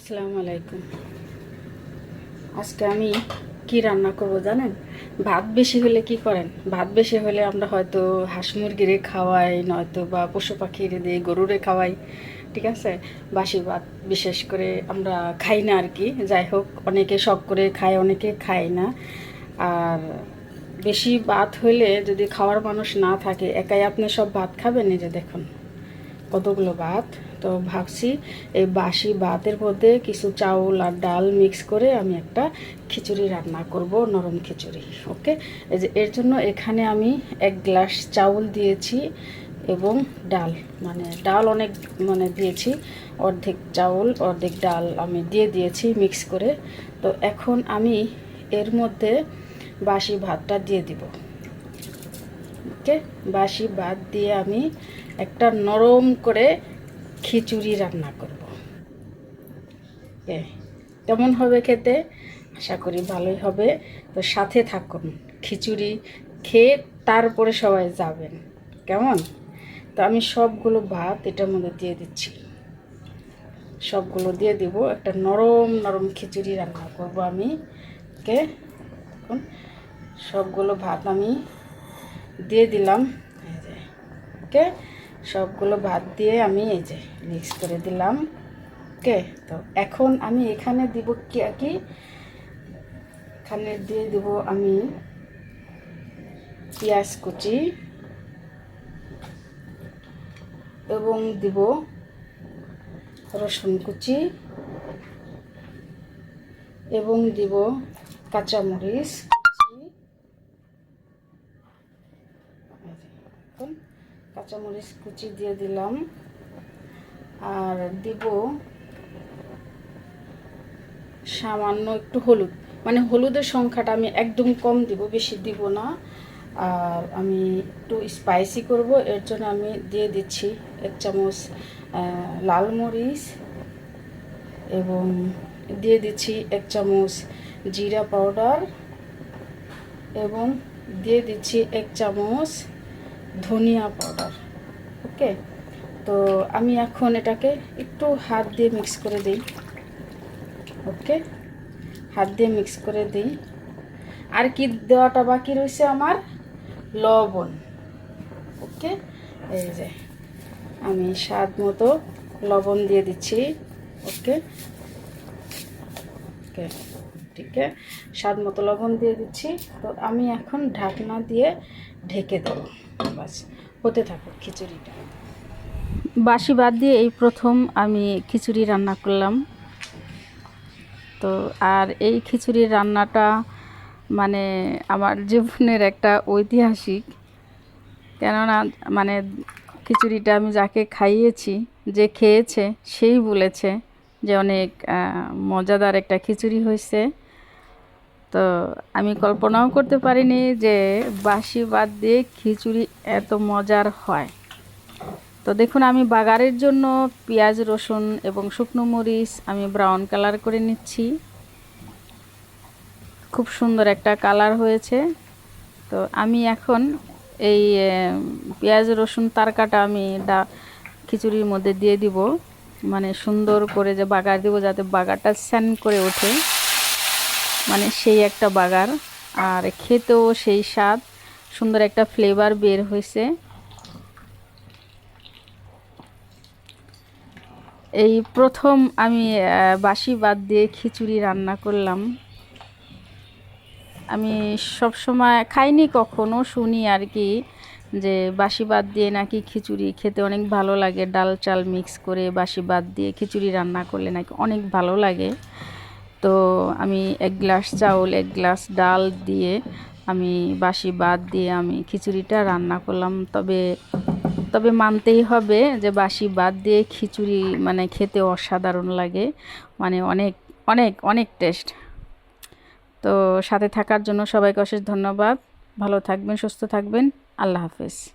আসসালামু আলাইকুম। আজকে আমি কি রান্না করব জানেন? ভাত বেশি হলে কি করেন? ভাত বেশি হলে আমরা হয়তো হাঁস মুরগিরে খাওয়াই নয়তো বা পশু পাখিরে দিই গরুরে খাওয়াই, ঠিক আছে? বাসি ভাত বিশেষ করে আমরা খাই না আর কি যাই হোক, অনেকে শখ করে খায়, অনেকে খায় না। আর বেশি ভাত হলে যদি খাওয়ার মানুষ না থাকে, একাই আপনি সব ভাত খাবেন এই যে দেখুন, কতগুলো ভাত। তো ভাবছি এই বাসি ভাতের মধ্যে কিছু চাউল আর ডাল মিক্স করে আমি একটা খিচুড়ি রান্না করব, নরম খিচুড়ি ওকে এই যে এর জন্য এখানে আমি এক গ্লাস চাউল দিয়েছি এবং ডাল মানে ডাল অনেক মানে দিয়েছি, অর্ধেক চাউল, অর্ধেক ডাল আমি দিয়ে দিয়েছি মিক্স করে। তো এখন আমি এর মধ্যে বাসি ভাতটা দিয়ে দিব ওকে বাসি ভাত দিয়ে আমি একটা নরম করে খিচুড়ি রান্না করব। কেমন হবে খেতে? আশা করি ভালোই হবে। তো সাথে থাকুন, খিচুড়ি খেয়ে তারপরে সবাই যাবেন। কেমন? তো আমি সবগুলো ভাত এটার মধ্যে দিয়ে দিচ্ছি। সবগুলো দিয়ে দিব। একটা নরম নরম খিচুড়ি রান্না করব আমি। কে দেখুন সবগুলো ভাত আমি দিয়ে দিলাম। ওকে? সবগুলো ভাত দিয়ে আমি এই যে মিক্স করে দিলাম। ওকে? তো এখন আমি এখানে দিব কি কি? এখানে দিয়ে দিব আমি পেঁয়াজ কুচি এবং দিব রসুন কুচি এবং দিব কাঁচামরিচ কুচি। এখন কাঁচামরিচ কুচি দিয়ে দিলাম। আর দিব সামান্য একটু হলুদ। মানে হলুদের সংখ্যাটা আমি একদম কম দিব, বেশি দিব না। আর আমি একটু স্পাইসি করব, এর জন্য আমি দিয়ে দিচ্ছি এক চামচ লাল মরিচ এবং দিয়ে দিচ্ছি এক চামচ জিরা পাউডার এবং দিয়ে দিচ্ছি এক চামচ ধনিয়া পাউডার, ওকে? তো আমি এখন এটাকে একটু হাত দিয়ে মিক্স করে দিই, ওকে? হাত দিয়ে মিক্স করে দিই। আর কি দেওয়াটা বাকি রয়েছে আমার? লবণ, ওকে? এই যে, আমি স্বাদ মতো লবণ দিয়ে দিচ্ছি, ওকে? ওকে, ঠিক স্বাদ মতো লবণ দিয়ে দিচ্ছি। তো আমি এখন ঢাকনা দিয়ে ঢেকে দেবো। বাস, হতে থাকুক খিচুড়িটা। বাসি বাদ দিয়ে এই প্রথম আমি খিচুড়ি রান্না করলাম। তো আর এই খিচুড়ির রান্নাটা মানে আমার জীবনের একটা ঐতিহাসিক। কেননা মানে খিচুড়িটা আমি যাকে খাইয়েছি, যে খেয়েছে, সেই বলেছে যে অনেক মজাদার একটা খিচুড়ি হয়েছে। তো আমি কল্পনাও করতে পারিনি যে বাসি বাদ দিয়ে খিচুড়ি এত মজার হয়। তো দেখুন, আমি বাগারের জন্য পেঁয়াজ, রসুন এবং শুকনো মরিচ আমি ব্রাউন কালার করে নিচ্ছি। খুব সুন্দর একটা কালার হয়েছে। তো আমি এখন এই পেঁয়াজ, রসুন তারকাটা আমি ডা, খিচুড়ির মধ্যে দিয়ে দিব। মানে সুন্দর করে যে বাগার দিব, যাতে বাগারটা স্যান করে ওঠে। মানে সেই একটা বাগার আর খেতেও সেই স্বাদ। সুন্দর একটা ফ্লেভার বের হয়েছে। এই প্রথম আমি বাসি বাদ দিয়ে খিচুড়ি রান্না করলাম। আমি সব সময় খাইনি কখনো, শুনি আর কি যে বাসি বাদ দিয়ে নাকি খিচুড়ি খেতে অনেক ভালো লাগে। ডাল, চাল মিক্স করে বাসি বাদ দিয়ে খিচুড়ি রান্না করলে নাকি অনেক ভালো লাগে। তো আমি এক গ্লাস চাউল, এক গ্লাস ডাল দিয়ে আমি বাসি বাদ দিয়ে আমি খিচুড়িটা রান্না করলাম। তবে তবে মানতেই হবে যে বাসি বাদ দিয়ে খিচুড়ি মানে খেতে অসাধারণ লাগে মানে অনেক অনেক অনেক টেস্ট। তো সাথে থাকার জন্য সবাইকে অশেষ ধন্যবাদ। ভালো থাকবেন, সুস্থ থাকবেন। আল্লাহ হাফেজ।